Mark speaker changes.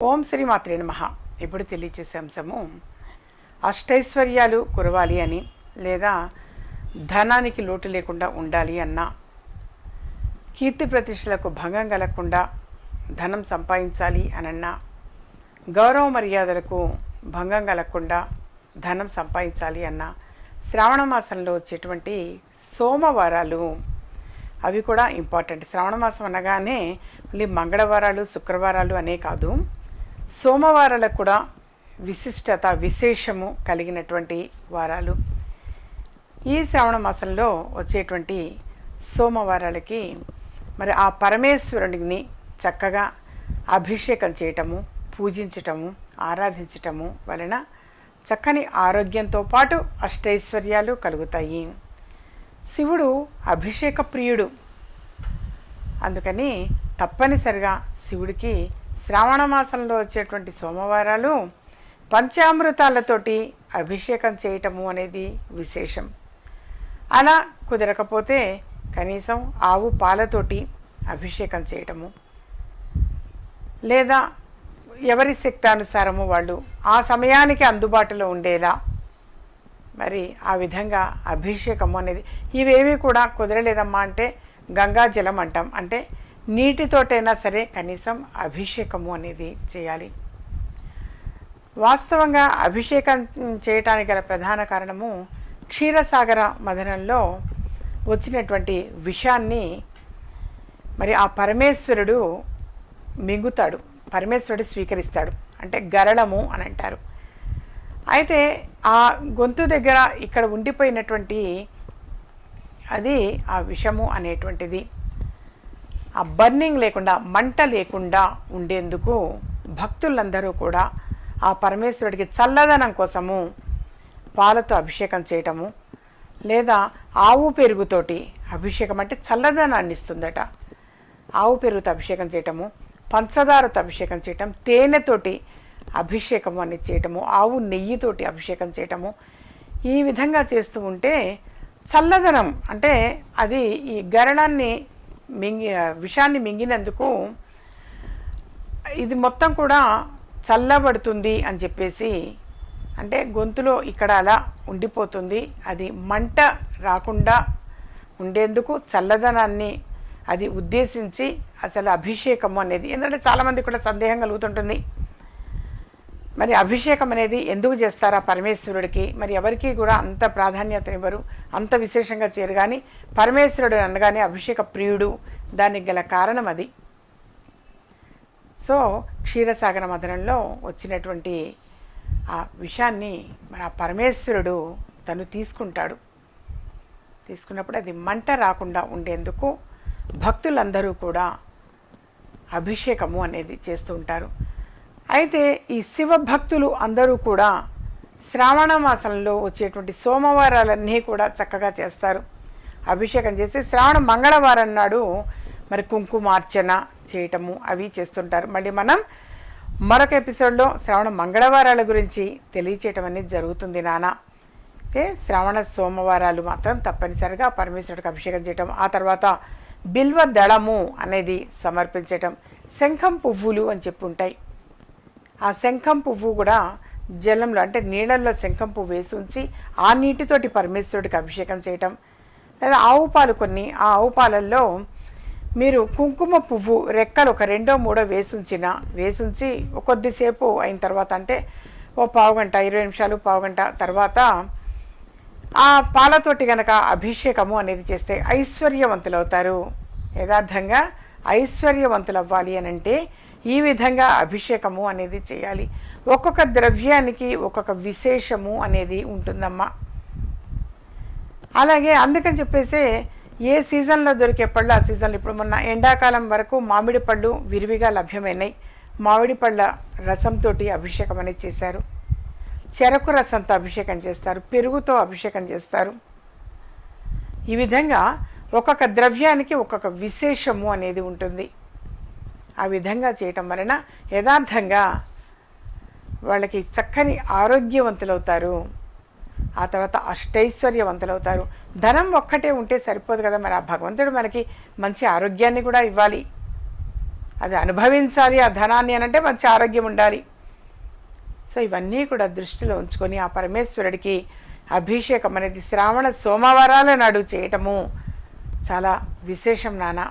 Speaker 1: ఓం శ్రీ మాత్రే నమ. ఇప్పుడు తెలియచేసే అంశము అష్టైశ్వర్యాలు కురవాలి అని లేదా ధనానికి లోటు లేకుండా ఉండాలి అన్న కీర్తి ప్రతిష్టలకు భంగం కలగకుండా ధనం సంపాదించాలి అనన్నా గౌరవ మర్యాదలకు భంగం కలగకుండా ధనం సంపాదించాలి అన్న శ్రావణ మాసంలో వచ్చేటువంటి సోమవారాలు అవి కూడా ఇంపార్టెంట్ శ్రావణ మాసం అనగానే మళ్ళీ మంగళవారాలు శుక్రవారాలు అనే కాదు. సోమవారాలకు కూడా విశిష్టత విశేషము కలిగినటువంటి వారాలు. ఈ శ్రావణ మాసంలో వచ్చేటువంటి సోమవారాలకి మరి ఆ పరమేశ్వరుడిని చక్కగా అభిషేకం చేయటము పూజించటము ఆరాధించటము వలన చక్కని ఆరోగ్యంతో పాటు అష్టైశ్వర్యాలు కలుగుతాయి. శివుడు అభిషేక ప్రియుడు. అందుకని తప్పనిసరిగా శివుడికి శ్రావణ మాసంలో వచ్చేటువంటి సోమవారాలు పంచామృతాలతోటి అభిషేకం చేయటము అనేది విశేషం. అలా కుదరకపోతే కనీసం ఆవు పాలతోటి అభిషేకం చేయటము లేదా ఎవరి శక్తానుసారము వాళ్ళు ఆ సమయానికి అందుబాటులో ఉండేలా మరి ఆ విధంగా అభిషేకము అనేది ఇవేవి కూడా కుదరలేదమ్మా అంటే గంగా జలం అంటాం. అంటే నీటితోటైనా సరే కనీసం అభిషేకము అనేది చేయాలి. వాస్తవంగా అభిషేకం చేయటానికి గల ప్రధాన కారణము క్షీరసాగర మదనంలో వచ్చినటువంటి విషాన్ని మరి ఆ పరమేశ్వరుడు మింగుతాడు పరమేశ్వరుడు స్వీకరిస్తాడు. అంటే గరళము అని అంటారు. అయితే ఆ గొంతు దగ్గర ఇక్కడ ఉండిపోయినటువంటి అది ఆ విషము అనేటువంటిది. ఆ బర్నింగ్ లేకుండా మంట లేకుండా ఉండేందుకు భక్తులందరూ కూడా ఆ పరమేశ్వరుడికి చల్లదనం కోసము పాలతో అభిషేకం చేయటము లేదా ఆవు పెరుగుతోటి అభిషేకం అంటే చల్లదనాన్ని ఇస్తుందట. ఆవు పెరుగుతో అభిషేకం చేయటము పంచదారతో అభిషేకం చేయటం తేనెతోటి అభిషేకం అనేది చేయటము ఆవు నెయ్యితోటి అభిషేకం చేయటము ఈ విధంగా చేస్తూ ఉంటే చల్లదనం అంటే అది ఈ గరణాన్ని మింగి విషాన్ని మింగినందుకు ఇది మొత్తం కూడా చల్లబడుతుంది అని చెప్పేసి అంటే గొంతులో ఇక్కడ అలా ఉండిపోతుంది. అది మంట రాకుండా ఉండేందుకు చల్లదనాన్ని అది ఉద్దేశించి అసలు అభిషేకము అనేది ఎందుకంటే చాలామంది కూడా సందేహం కలుగుతుంటుంది. మరి అభిషేకం అనేది ఎందుకు చేస్తారా పరమేశ్వరుడికి? మరి ఎవరికి కూడా అంత ప్రాధాన్యతనివ్వరు అంత విశేషంగా చేయరు. కానీ పరమేశ్వరుడు అనగానే అభిషేక ప్రియుడు దానికి గల కారణం అది. సో క్షీరసాగర మధురంలో వచ్చినటువంటి ఆ విషయాన్ని మన ఆ పరమేశ్వరుడు తను తీసుకుంటాడు. తీసుకున్నప్పుడు అది మంట రాకుండా ఉండేందుకు భక్తులందరూ కూడా అభిషేకము అనేది చేస్తూ ఉంటారు. అయితే ఈ శివ భక్తులు అందరూ కూడా శ్రావణ మాసంలో వచ్చేటువంటి సోమవారాలన్నీ కూడా చక్కగా చేస్తారు. అభిషేకం చేసి శ్రావణ మంగళవారం నాడు మరి కుంకుమార్చన చేయటము అవి చేస్తుంటారు. మళ్ళీ మనం మరొక ఎపిసోడ్లో శ్రావణ మంగళవారాల గురించి తెలియచేయటం అనేది జరుగుతుంది నాన్న అయితే శ్రావణ సోమవారాలు మాత్రం తప్పనిసరిగా పరమేశ్వరుడికి అభిషేకం చేయటం ఆ తర్వాత బిల్వ దళము అనేది సమర్పించటం శంఖం పువ్వులు అని చెప్పి ఉంటాయి. ఆ శంఖం పువ్వు కూడా జలంలో అంటే నీళ్ళల్లో శంఖం పువ్వు వేసి ఉంచి ఆ నీటితోటి పరమేశ్వరుడికి అభిషేకం చేయటం. లేదా ఆవు పాలు కొన్ని ఆ ఆవు పాలల్లో మీరు కుంకుమ పువ్వు రెక్కలు ఒక రెండో మూడో వేసుంచిన వేసుంచి ఒక కొద్దిసేపు అయిన తర్వాత అంటే ఓ పావు గంట ఇరవై నిమిషాలు పావు గంట తర్వాత ఆ పాలతోటి గనక అభిషేకము అనేది చేస్తే ఐశ్వర్యవంతులవుతారు యథార్థంగా ఐశ్వర్యవంతులు అవ్వాలి అని అంటే ఈ విధంగా అభిషేకము అనేది చేయాలి. ఒక్కొక్క ద్రవ్యానికి ఒక్కొక్క విశేషము అనేది ఉంటుందమ్మా. అలాగే అందుకని చెప్పేసి ఏ సీజన్లో దొరికే పళ్ళు ఆ సీజన్లో ఇప్పుడు మొన్న ఎండాకాలం వరకు మామిడి పళ్ళు విరివిగా లభ్యమైనాయి. మామిడి పళ్ళ రసంతో అభిషేకం అనేది చేశారు. చెరకు రసంతో అభిషేకం చేస్తారు. పెరుగుతో అభిషేకం చేస్తారు. ఈ విధంగా ఒక్కొక్క ద్రవ్యానికి ఒక్కొక్క విశేషము అనేది ఉంటుంది. ఆ విధంగా చేయటం వలన యథార్థంగా వాళ్ళకి చక్కని ఆరోగ్యవంతులవుతారు. ఆ తర్వాత అష్టైశ్వర్యవంతులవుతారు. ధనం ఒక్కటే ఉంటే సరిపోదు కదా మరి. ఆ భగవంతుడు మనకి మంచి ఆరోగ్యాన్ని కూడా ఇవ్వాలి. అది అనుభవించాలి ఆ ధనాన్ని అని అంటే మంచి ఆరోగ్యం ఉండాలి. సో ఇవన్నీ కూడా దృష్టిలో ఉంచుకొని ఆ పరమేశ్వరుడికి అభిషేకం అనేది శ్రావణ సోమవారాల నాడు చేయటము చాలా విశేషం నానా.